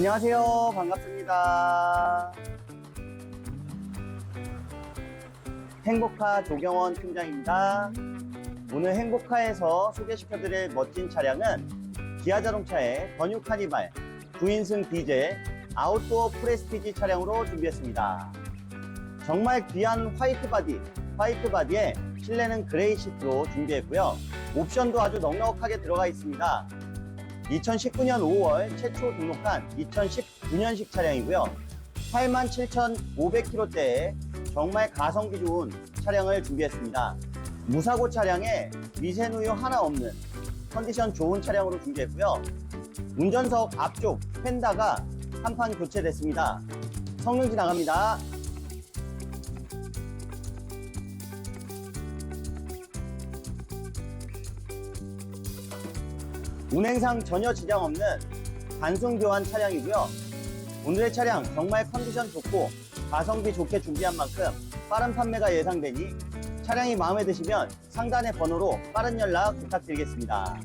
안녕하세요. 반갑습니다. 행복카 조경원 팀장입니다. 오늘 행복카에서 소개시켜드릴 멋진 차량은 기아 자동차의 번유 카니발 9인승 디젤 아웃도어 프레스티지 차량으로 준비했습니다. 정말 귀한 화이트 바디, 화이트 바디에 실내는 그레이 시트로 준비했고요. 옵션도 아주 넉넉하게 들어가 있습니다. 2019년 5월 최초 등록한 2019년식 차량이고요. 87,500km대의 정말 가성비 좋은 차량을 준비했습니다. 무사고 차량에 미세누유 하나 없는 컨디션 좋은 차량으로 준비했고요. 운전석 앞쪽 펜다가 한판 교체됐습니다. 성능 지 나갑니다. 운행상 전혀 지장 없는 단순 교환 차량이고요. 오늘의 차량 정말 컨디션 좋고 가성비 좋게 준비한 만큼 빠른 판매가 예상되니 차량이 마음에 드시면 상단의 번호로 빠른 연락 부탁드리겠습니다.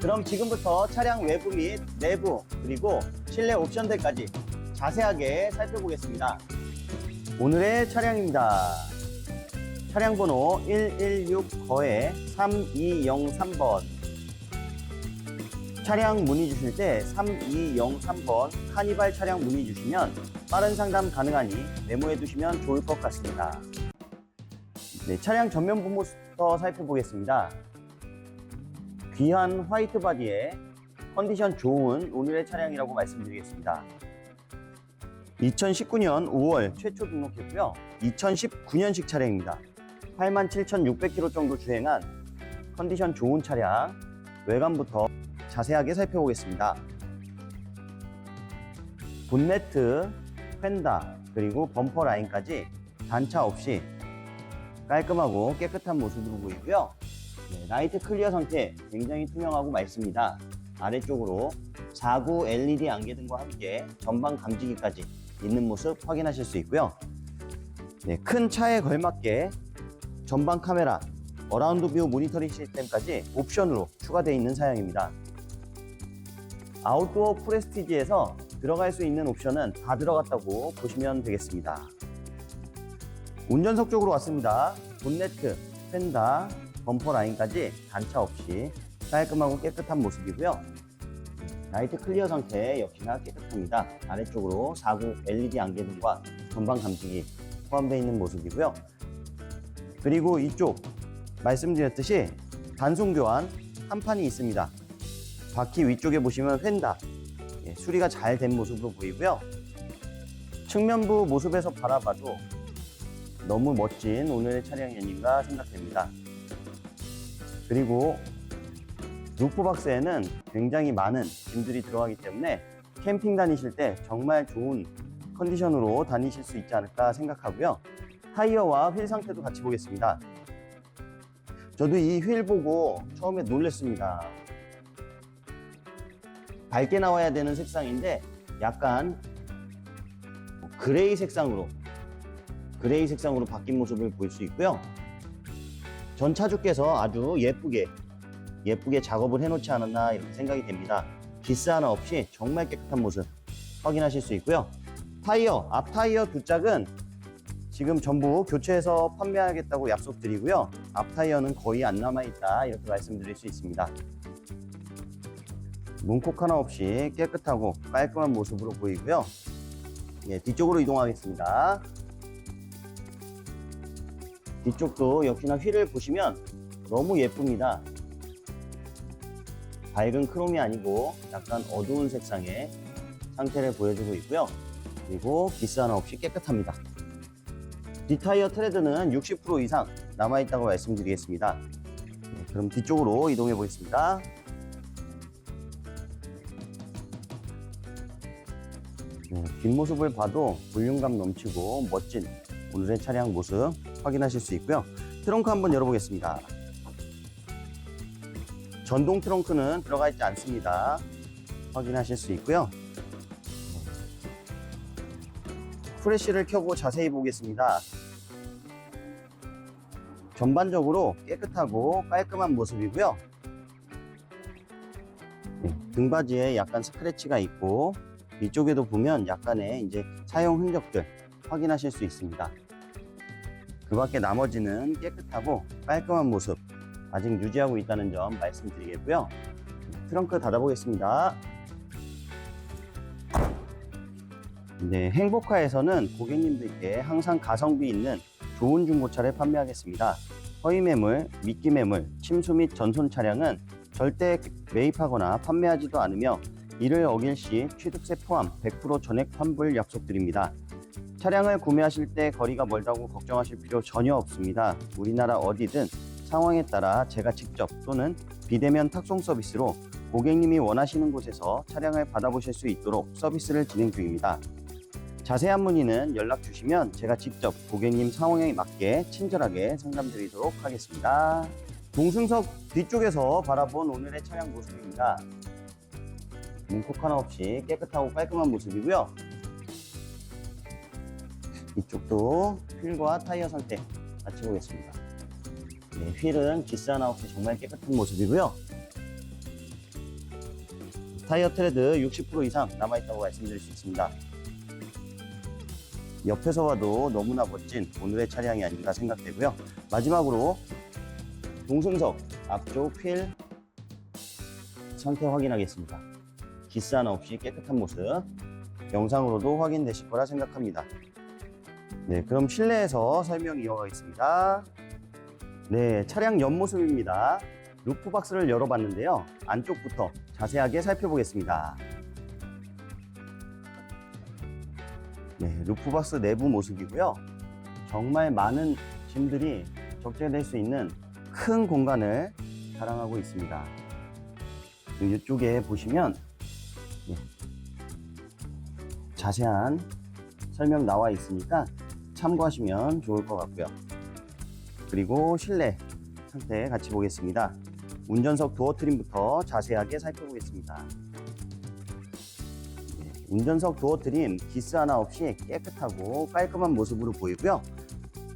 그럼 지금부터 차량 외부 및 내부 그리고 실내 옵션들까지 자세하게 살펴보겠습니다. 오늘의 차량입니다. 차량 번호 116거에 3203번 차량 문의 주실 때 3203번 카니발 차량 문의 주시면 빠른 상담 가능하니 메모해 두시면 좋을 것 같습니다. 네, 차량 전면 부모부터 살펴보겠습니다. 귀한 화이트 바디에 컨디션 좋은 오늘의 차량이라고 말씀드리겠습니다. 2019년 5월 최초 등록했고요. 2019년식 차량입니다. 87,600km 정도 주행한 컨디션 좋은 차량 외관부터 자세하게 살펴보겠습니다. 본네트, 펜다, 그리고 범퍼 라인까지 단차 없이 깔끔하고 깨끗한 모습으로 보이고요. 네, 라이트 클리어 상태 굉장히 투명하고 맑습니다. 아래쪽으로 4구 LED 안개등과 함께 전방 감지기까지 있는 모습 확인하실 수 있고요. 네, 큰 차에 걸맞게 전방 카메라, 어라운드 뷰 모니터링 시스템까지 옵션으로 추가되어 있는 사양입니다. 아웃도어 프레스티지에서 들어갈 수 있는 옵션은 다 들어갔다고 보시면 되겠습니다. 운전석 쪽으로 왔습니다. 본네트, 펜다, 범퍼 라인까지 단차 없이 깔끔하고 깨끗한 모습이고요. 라이트 클리어 상태 역시나 깨끗합니다. 아래쪽으로 4구 LED 안개등과 전방 감지기 포함되어 있는 모습이고요. 그리고 이쪽 말씀드렸듯이 단순 교환 한 판이 있습니다. 바퀴 위쪽에 보시면 휀다 예, 수리가 잘 된 모습으로 보이고요. 측면부 모습에서 바라봐도 너무 멋진 오늘의 차량이 아닌가 생각됩니다. 그리고 루프박스에는 굉장히 많은 짐들이 들어가기 때문에 캠핑 다니실 때 정말 좋은 컨디션으로 다니실 수 있지 않을까 생각하고요. 타이어와 휠 상태도 같이 보겠습니다. 저도 이 휠 보고 처음에 놀랐습니다. 밝게 나와야 되는 색상인데 약간 그레이 색상으로 그레이 색상으로 바뀐 모습을 볼 수 있고요. 전 차주께서 아주 예쁘게 예쁘게 작업을 해놓지 않았나 이렇게 생각이 됩니다. 기스 하나 없이 정말 깨끗한 모습 확인하실 수 있고요. 타이어 앞 타이어 두 짝은 지금 전부 교체해서 판매하겠다고 약속드리고요. 앞 타이어는 거의 안 남아있다 이렇게 말씀드릴 수 있습니다. 문콕 하나 없이 깨끗하고 깔끔한 모습으로 보이고요. 예, 뒤쪽으로 이동하겠습니다. 뒤쪽도 역시나 휠을 보시면 너무 예쁩니다. 밝은 크롬이 아니고 약간 어두운 색상의 상태를 보여주고 있고요. 그리고 기스 하나 없이 깨끗합니다. 뒷타이어 트레드는 60% 이상 남아있다고 말씀드리겠습니다. 네, 그럼 뒤쪽으로 이동해 보겠습니다. 뒷모습을 봐도 볼륨감 넘치고 멋진 오늘의 차량 모습 확인하실 수 있고요. 트렁크 한번 열어보겠습니다. 전동 트렁크는 들어가 있지 않습니다. 확인하실 수 있고요. 프레쉬를 켜고 자세히 보겠습니다. 전반적으로 깨끗하고 깔끔한 모습이고요. 네, 등받이에 약간 스크래치가 있고 이쪽에도 보면 약간의 이제 사용 흔적들 확인하실 수 있습니다. 그 밖에 나머지는 깨끗하고 깔끔한 모습 아직 유지하고 있다는 점 말씀드리겠고요. 트렁크 닫아보겠습니다. 네, 행복화에서는 고객님들께 항상 가성비 있는 좋은 중고차를 판매하겠습니다. 허위 매물, 미끼 매물, 침수 및 전손 차량은 절대 매입하거나 판매하지도 않으며 이를 어길 시 취득세 포함 100% 전액 환불 약속드립니다. 차량을 구매하실 때 거리가 멀다고 걱정하실 필요 전혀 없습니다. 우리나라 어디든 상황에 따라 제가 직접 또는 비대면 탁송 서비스로 고객님이 원하시는 곳에서 차량을 받아보실 수 있도록 서비스를 진행 중입니다. 자세한 문의는 연락 주시면 제가 직접 고객님 상황에 맞게 친절하게 상담드리도록 하겠습니다. 동승석 뒤쪽에서 바라본 오늘의 차량 모습입니다. 문콕 하나 없이 깨끗하고 깔끔한 모습이고요. 이쪽도 휠과 타이어 상태 같이 보겠습니다. 네, 휠은 기스 하나 없이 정말 깨끗한 모습이고요. 타이어 트레드 60% 이상 남아있다고 말씀드릴 수 있습니다. 옆에서 봐도 너무나 멋진 오늘의 차량이 아닌가 생각되고요. 마지막으로 동승석 앞쪽 휠 상태 확인하겠습니다. 기스 하나 없이 깨끗한 모습 영상으로도 확인되실 거라 생각합니다. 네, 그럼 실내에서 설명 이어가겠습니다. 네, 차량 옆모습입니다. 루프 박스를 열어봤는데요. 안쪽부터 자세하게 살펴보겠습니다. 네, 루프 박스 내부 모습이고요. 정말 많은 짐들이 적재될 수 있는 큰 공간을 자랑하고 있습니다. 이쪽에 보시면 네, 자세한 설명 나와 있으니까 참고하시면 좋을 것 같고요. 그리고 실내 상태 같이 보겠습니다. 운전석 도어 트림부터 자세하게 살펴보겠습니다. 네, 운전석 도어 트림 기스 하나 없이 깨끗하고 깔끔한 모습으로 보이고요.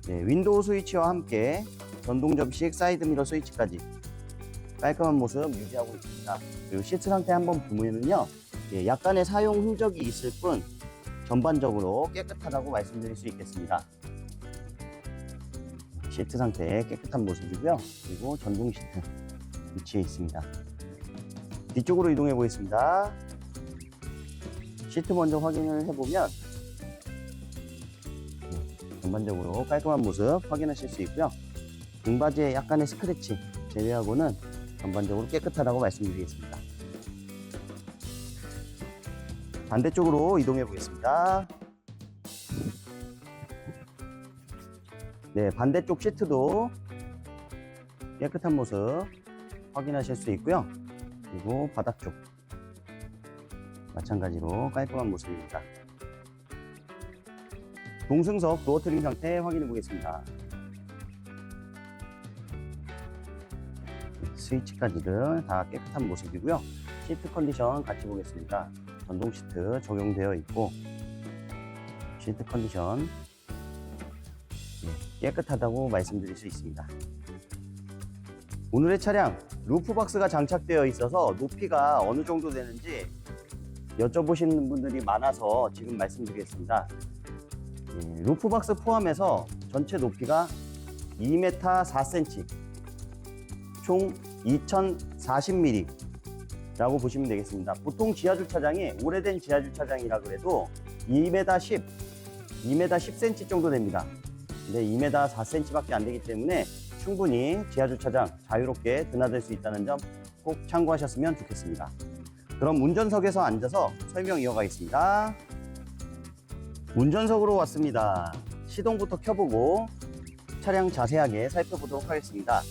네, 윈도우 스위치와 함께 전동 접식 사이드 미러 스위치까지 깔끔한 모습 유지하고 있습니다. 그리고 시트 상태 한번 보면은요, 예, 약간의 사용 흔적이 있을 뿐 전반적으로 깨끗하다고 말씀드릴 수 있겠습니다. 시트 상태 깨끗한 모습이고요. 그리고 전동 시트 위치해 있습니다. 뒤쪽으로 이동해 보겠습니다. 시트 먼저 확인을 해보면 네, 전반적으로 깔끔한 모습 확인하실 수 있고요. 등받이에 약간의 스크래치 제외하고는 전반적으로 깨끗하다고 말씀드리겠습니다. 반대쪽으로 이동해 보겠습니다. 네, 반대쪽 시트도 깨끗한 모습 확인하실 수 있고요. 그리고 바닥 쪽 마찬가지로 깔끔한 모습입니다. 동승석 도어 트림 상태 확인해 보겠습니다. 스위치까지는 다 깨끗한 모습이고요. 시트 컨디션 같이 보겠습니다. 전동 시트 적용되어 있고 시트 컨디션 네, 깨끗하다고 말씀드릴 수 있습니다. 오늘의 차량 루프 박스가 장착되어 있어서 높이가 어느 정도 되는지 여쭤보시는 분들이 많아서 지금 말씀드리겠습니다. 예, 루프 박스 포함해서 전체 높이가 2m 4cm, 총 2040mm 라고 보시면 되겠습니다. 보통 지하주차장이 오래된 지하주차장이라 그래도 2m 10, 2m 10cm 정도 됩니다. 근데 2m 4cm밖에 안 되기 때문에 충분히 지하주차장 자유롭게 드나들 수 있다는 점 꼭 참고하셨으면 좋겠습니다. 그럼 운전석에서 앉아서 설명 이어가겠습니다. 운전석으로 왔습니다. 시동부터 켜보고 차량 자세하게 살펴보도록 하겠습니다.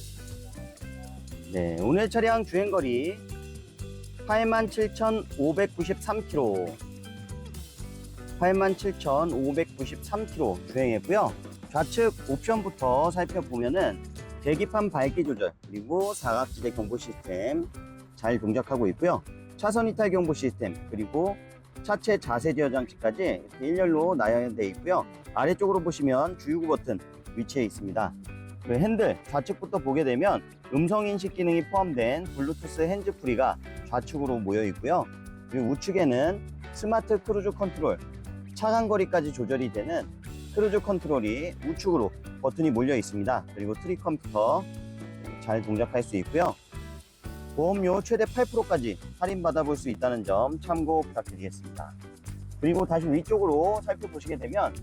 네, 오늘 차량 주행거리 87,593km 87,593km 주행했고요. 좌측 옵션부터 살펴보면은 계기판 밝기 조절 그리고 사각지대 경보 시스템 잘 동작하고 있고요. 차선 이탈 경보 시스템 그리고 차체 자세 제어 장치까지 일렬로 나열되어 있고요. 아래쪽으로 보시면 주유구 버튼 위치해 있습니다. 그 핸들 좌측부터 보게 되면 음성 인식 기능이 포함된 블루투스 핸즈프리가 좌측으로 모여 있고요. 그리고 우측에는 스마트 크루즈 컨트롤, 차간 거리까지 조절이 되는 크루즈 컨트롤이 우측으로 버튼이 몰려 있습니다. 그리고 트릭 컴퓨터 잘 동작할 수 있고요. 보험료 최대 8%까지 할인 받아볼 수 있다는 점 참고 부탁드리겠습니다. 그리고 다시 위쪽으로 살펴보시게 되면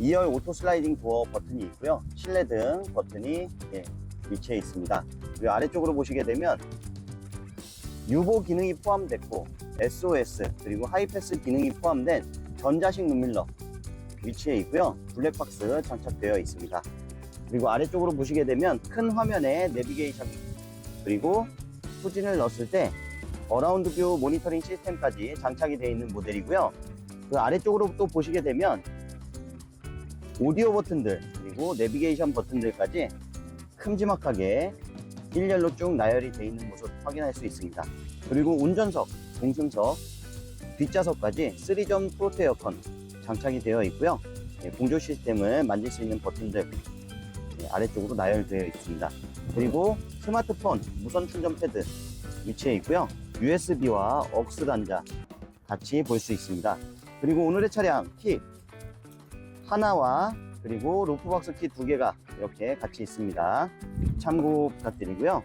2열 오토 슬라이딩 도어 버튼이 있고요. 실내 등 버튼이 예, 위치해 있습니다. 그리고 아래쪽으로 보시게 되면 유보 기능이 포함됐고 SOS 그리고 하이패스 기능이 포함된 전자식 룸밀러 위치해 있고요. 블랙박스 장착되어 있습니다. 그리고 아래쪽으로 보시게 되면 큰 화면에 내비게이션 그리고 후진을 넣었을 때 어라운드 뷰 모니터링 시스템까지 장착이 되어 있는 모델이고요. 그 아래쪽으로 또 보시게 되면 오디오 버튼들 그리고 내비게이션 버튼들까지 큼지막하게 일렬로 쭉 나열이 되어 있는 모습 확인할 수 있습니다. 그리고 운전석, 동승석, 뒷좌석까지 3점 프로트 에어컨 장착이 되어 있고요. 예, 공조 시스템을 만질 수 있는 버튼들 예, 아래쪽으로 나열되어 있습니다. 그리고 스마트폰 무선 충전 패드 위치해 있고요. USB와 억스 단자 같이 볼 수 있습니다. 그리고 오늘의 차량 키 하나와 그리고 루프박스 키 두 개가 이렇게 같이 있습니다. 참고 부탁드리고요.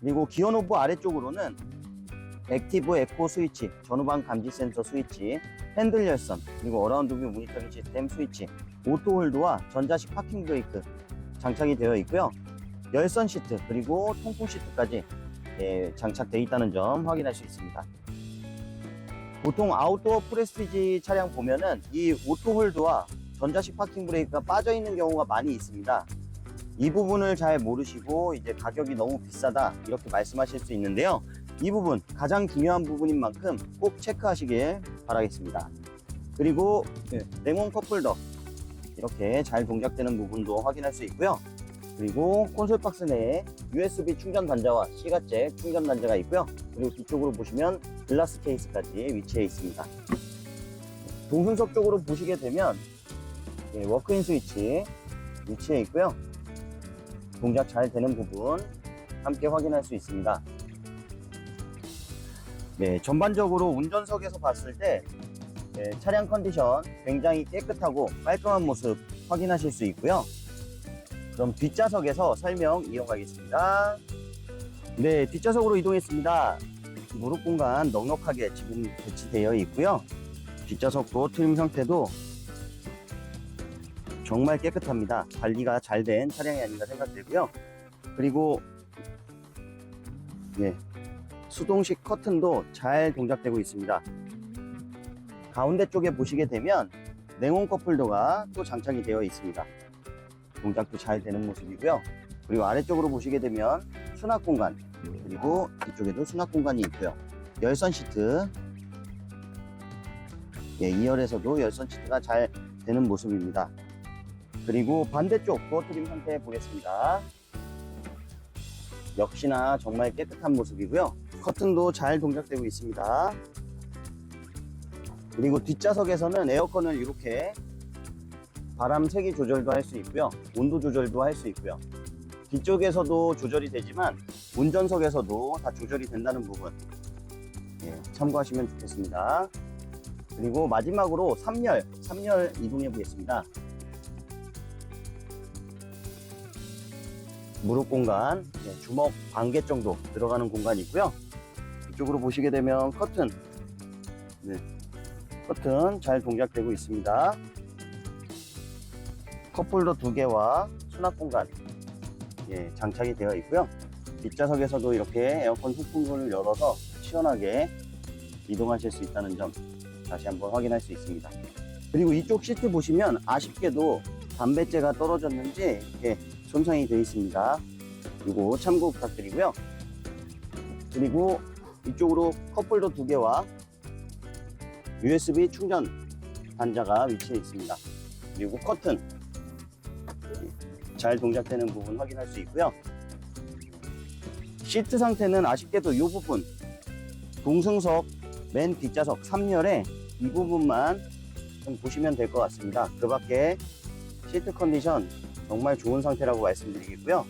그리고 기어 노브 아래쪽으로는 액티브 에코 스위치, 전후방 감지 센서 스위치, 핸들 열선, 그리고 어라운드 뷰 모니터링 시스템 스위치, 오토 홀드와 전자식 파킹 브레이크 장착이 되어 있고요. 열선 시트 그리고 통풍 시트까지 예, 장착되어 있다는 점 확인할 수 있습니다. 보통 아웃도어 프레스티지 차량 보면은 이 오토 홀드와 전자식 파킹 브레이크가 빠져 있는 경우가 많이 있습니다. 이 부분을 잘 모르시고 이제 가격이 너무 비싸다 이렇게 말씀하실 수 있는데요. 이 부분 가장 중요한 부분인 만큼 꼭 체크하시길 바라겠습니다. 그리고 네, 냉온 컵홀더 이렇게 잘 동작되는 부분도 확인할 수 있고요. 그리고 콘솔 박스 내에 USB 충전 단자와 시가잭 충전 단자가 있고요. 그리고 뒤쪽으로 보시면 글라스 케이스까지 위치해 있습니다. 동승석 쪽으로 보시게 되면 예, 워크인 스위치 위치해 있고요. 동작 잘 되는 부분 함께 확인할 수 있습니다. 네, 전반적으로 운전석에서 봤을 때 예, 차량 컨디션 굉장히 깨끗하고 깔끔한 모습 확인하실 수 있고요. 그럼 뒷좌석에서 설명 이어가겠습니다. 네, 뒷좌석으로 이동했습니다. 무릎 공간 넉넉하게 지금 배치되어 있고요. 뒷좌석도 트림 상태도 정말 깨끗합니다. 관리가 잘 된 차량이 아닌가 생각되고요. 그리고 예, 수동식 커튼도 잘 동작되고 있습니다. 가운데 쪽에 보시게 되면 냉온 컵홀더가 또 장착이 되어 있습니다. 동작도 잘 되는 모습이고요. 그리고 아래쪽으로 보시게 되면 수납 공간 그리고 이쪽에도 수납 공간이 있고요. 열선 시트 예, 2열에서도 열선 시트가 잘 되는 모습입니다. 그리고 반대쪽 도어 트림 상태 보겠습니다. 역시나 정말 깨끗한 모습이고요. 커튼도 잘 동작되고 있습니다. 그리고 뒷좌석에서는 에어컨을 이렇게 바람 세기 조절도 할 수 있고요. 온도 조절도 할 수 있고요. 뒤쪽에서도 조절이 되지만 운전석에서도 다 조절이 된다는 부분 예, 참고하시면 좋겠습니다. 그리고 마지막으로 3열, 3열 이동해 보겠습니다. 무릎 공간, 예, 주먹 반개 정도 들어가는 공간이 있고요. 이쪽으로 보시게 되면 커튼, 네, 커튼 잘 동작되고 있습니다. 컵홀더 두 개와 수납 공간 예, 장착이 되어 있고요. 뒷좌석에서도 이렇게 에어컨 후풍구를 열어서 시원하게 이동하실 수 있다는 점 다시 한번 확인할 수 있습니다. 그리고 이쪽 시트 보시면 아쉽게도 담배째가 떨어졌는지 이렇게 손상이 되어 있습니다. 이거 참고 부탁드리고요. 그리고 이쪽으로 컵홀더 두 개와 USB 충전 단자가 위치해 있습니다. 그리고 커튼 잘 동작되는 부분 확인할 수 있고요. 시트 상태는 아쉽게도 이 부분 동승석 맨 뒷좌석 3열에 이 부분만 좀 보시면 될 것 같습니다. 그 밖에 시트 컨디션 정말 좋은 상태라고 말씀드리겠고요.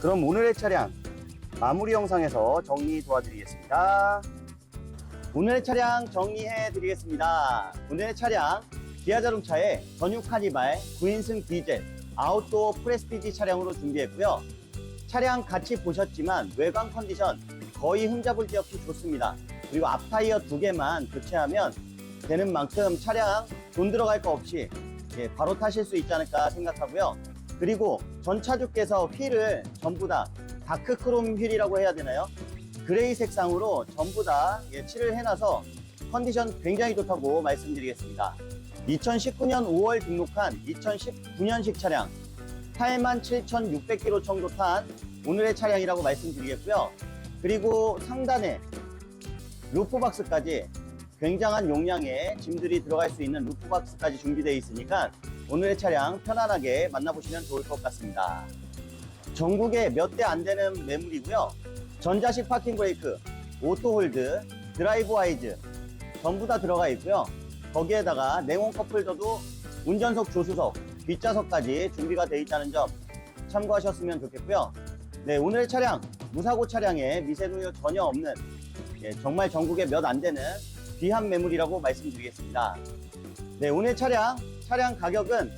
그럼 오늘의 차량 마무리 영상에서 정리 도와드리겠습니다. 오늘의 차량 정리해 드리겠습니다. 오늘의 차량 기아 자동차의 전유 카니발 9인승 디젤 아웃도어 프레스티지 차량으로 준비했고요. 차량 같이 보셨지만 외관 컨디션 거의 흠잡을 데 없이 좋습니다. 그리고 앞 타이어 두 개만 교체하면 되는 만큼 차량 돈 들어갈 거 없이 예, 바로 타실 수 있지 않을까 생각하고요. 그리고 전 차주께서 휠을 전부 다 다크 크롬 휠이라고 해야 되나요? 그레이 색상으로 전부 다 예, 칠을 해놔서 컨디션 굉장히 좋다고 말씀드리겠습니다. 2019년 5월 등록한 2019년식 차량 87,600km 정도 탄 오늘의 차량이라고 말씀드리겠고요. 그리고 상단에 루프박스까지 굉장한 용량의 짐들이 들어갈 수 있는 루프박스까지 준비되어 있으니까 오늘의 차량 편안하게 만나보시면 좋을 것 같습니다. 전국에 몇 대 안 되는 매물이고요. 전자식 파킹 브레이크, 오토홀드, 드라이브 와이즈 전부 다 들어가 있고요. 거기에다가 냉온 컵홀더도 운전석 조수석, 뒷좌석까지 준비가 되어 있다는 점 참고하셨으면 좋겠고요. 네, 오늘 차량 무사고 차량에 미세누유 전혀 없는 예, 정말 전국에 몇 안 되는 귀한 매물이라고 말씀드리겠습니다. 네, 오늘 차량 차량 가격은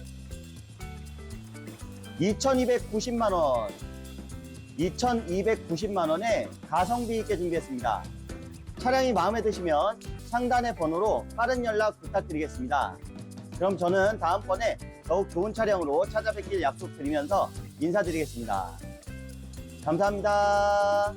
2,290만 원, 2,290만 원에 가성비 있게 준비했습니다. 차량이 마음에 드시면 상단의 번호로 빠른 연락 부탁드리겠습니다. 그럼 저는 다음번에 더욱 좋은 차량으로 찾아뵙길 약속드리면서 인사드리겠습니다. 감사합니다.